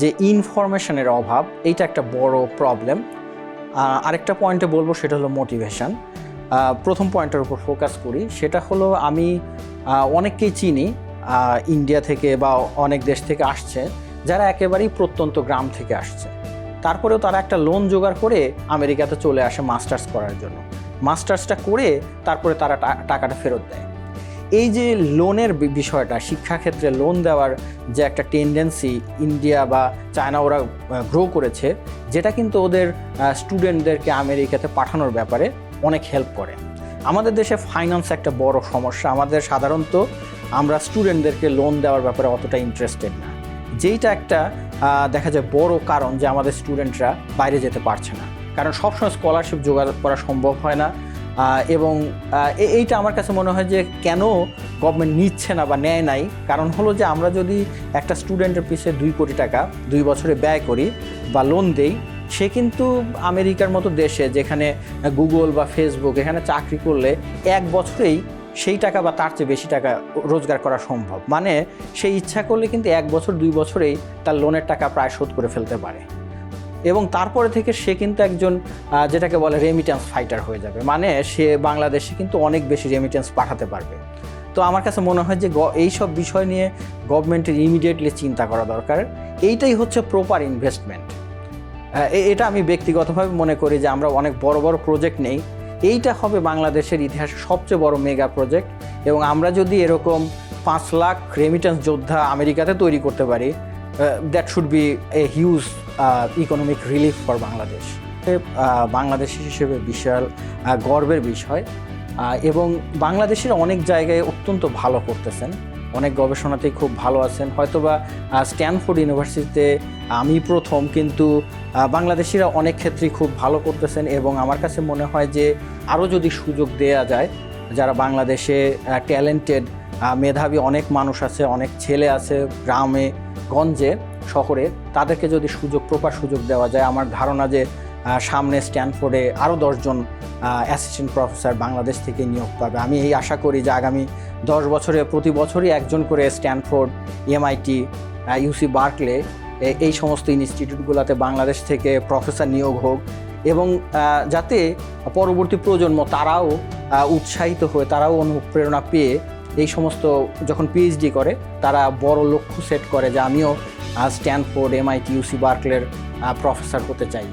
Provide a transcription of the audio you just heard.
যে ইনফরমেশনের অভাব, এইটা একটা বড় প্রবলেম আরেকটা পয়েন্টে বলব, সেটা হলো মোটিভেশন প্রথম পয়েন্টের উপর ফোকাস করি, সেটা হলো আমি অনেককেই চিনি ইন্ডিয়া থেকে বা অনেক দেশ থেকে আসছে, যারা একেবারেই প্রত্যন্ত গ্রাম থেকে আসছে। তারপরেও তারা একটা লোন জোগাড় করে আমেরিকাতে চলে আসে মাস্টার্স করার জন্য। মাস্টার্সটা করে তারপরে তারা টাকাটা ফেরত দেয়। এই যে লোনের বিষয়টা, শিক্ষাক্ষেত্রে লোন দেওয়ার যে একটা টেন্ডেন্সি ইন্ডিয়া বা চায়না ওরা গ্রো করেছে, যেটা কিন্তু ওদের স্টুডেন্টদেরকে আমেরিকাতে পাঠানোর ব্যাপারে অনেক হেল্প করে। আমাদের দেশে ফাইন্যান্স একটা বড় সমস্যা। আমাদের সাধারণত আমরা স্টুডেন্টদেরকে লোন দেওয়ার ব্যাপারে অতটা ইন্টারেস্টেড না। যেইটা একটা দেখা যায় বড় কারণ যে আমাদের স্টুডেন্টরা বাইরে যেতে পারছে না। কারণ সবসময় স্কলারশিপ যোগাযোগ করা সম্ভব হয় না। এবং এইটা আমার কাছে মনে হয় যে কেন গভর্নমেন্ট নিচ্ছে না বা নেয় নাই। কারণ হলো যে আমরা যদি একটা স্টুডেন্টের পিছিয়ে দুই কোটি টাকা দুই বছরে ব্যয় করি বা লোন দেই, সে কিন্তু আমেরিকার মতো দেশে যেখানে গুগল বা ফেসবুক এখানে চাকরি করলে এক বছরেই সেই টাকা বা তার চেয়ে বেশি টাকা রোজগার করা সম্ভব। মানে সে ইচ্ছা করলে কিন্তু এক বছর, দুই বছরেই তার লোনের টাকা প্রায় শোধ করে ফেলতে পারে। এবং তারপরে থেকে সে কিন্তু একজন যেটাকে বলে রেমিটেন্স ফাইটার হয়ে যাবে। মানে সে বাংলাদেশে কিন্তু অনেক বেশি রেমিটেন্স পাঠাতে পারবে। তো আমার কাছে মনে হয় যে গ- এইসব বিষয় নিয়ে গভর্নমেন্টের ইমিডিয়েটলি চিন্তা করা দরকার। এইটাই হচ্ছে প্রপার ইনভেস্টমেন্ট এটা আমি ব্যক্তিগতভাবে মনে করি যে আমরা অনেক বড় বড় প্রজেক্ট নেই। এইটা হবে বাংলাদেশের ইতিহাসে সবচেয়ে বড় মেগা প্রজেক্ট এবং আমরা যদি এরকম পাঁচ লাখ রেমিটেন্স যোদ্ধা আমেরিকাতে তৈরি করতে পারি that should be a huge economic relief for Bangladesh Bangladeshi হিসেবে বিশাল গর্বের বিষয়। এবং বাংলাদেশের অনেক জায়গায় অত্যন্ত ভালো করতেছেন। অনেক গবেষণাতেই খুব ভালো আছেন। হয়তোবা স্ট্যানফোর্ড ইউনিভার্সিটিতে আমি প্রথম, কিন্তু বাংলাদেশিরা অনেক ক্ষেত্রেই খুব ভালো করতেছেন এবং আমার কাছে মনে হয় যে আরও যদি সুযোগ দেয়া যায়, যারা বাংলাদেশে ট্যালেন্টেড মেধাবী অনেক মানুষ আছে, অনেক ছেলে আছে গ্রামে, গঞ্জে, শহরে। তাদেরকে যদি সুযোগ প্রপার সুযোগ দেওয়া যায়, আমার ধারণা যে সামনে স্ট্যানফোর্ডে আরও দশজন অ্যাসিস্ট্যান্ট প্রফেসর বাংলাদেশ থেকে নিয়োগ পাবে। আমি এই আশা করি যে আগামী দশ বছরে, প্রতি বছরই একজন করে স্ট্যানফোর্ড এমআইটি ইউসি বার্কলে এই সমস্ত ইনস্টিটিউটগুলোতে বাংলাদেশ থেকে প্রফেসর নিয়োগ হোক এবং যাতে পরবর্তী প্রজন্ম তারাও উৎসাহিত হয়ে, তারাও অনুপ্রেরণা পেয়ে এই সমস্ত যখন পিএইচডি করে, তারা বড় লক্ষ্য সেট করে যে আমিও স্ট্যানফোর্ড এমআইটি ইউসি বার্কলের প্রফেসর হতে চাই।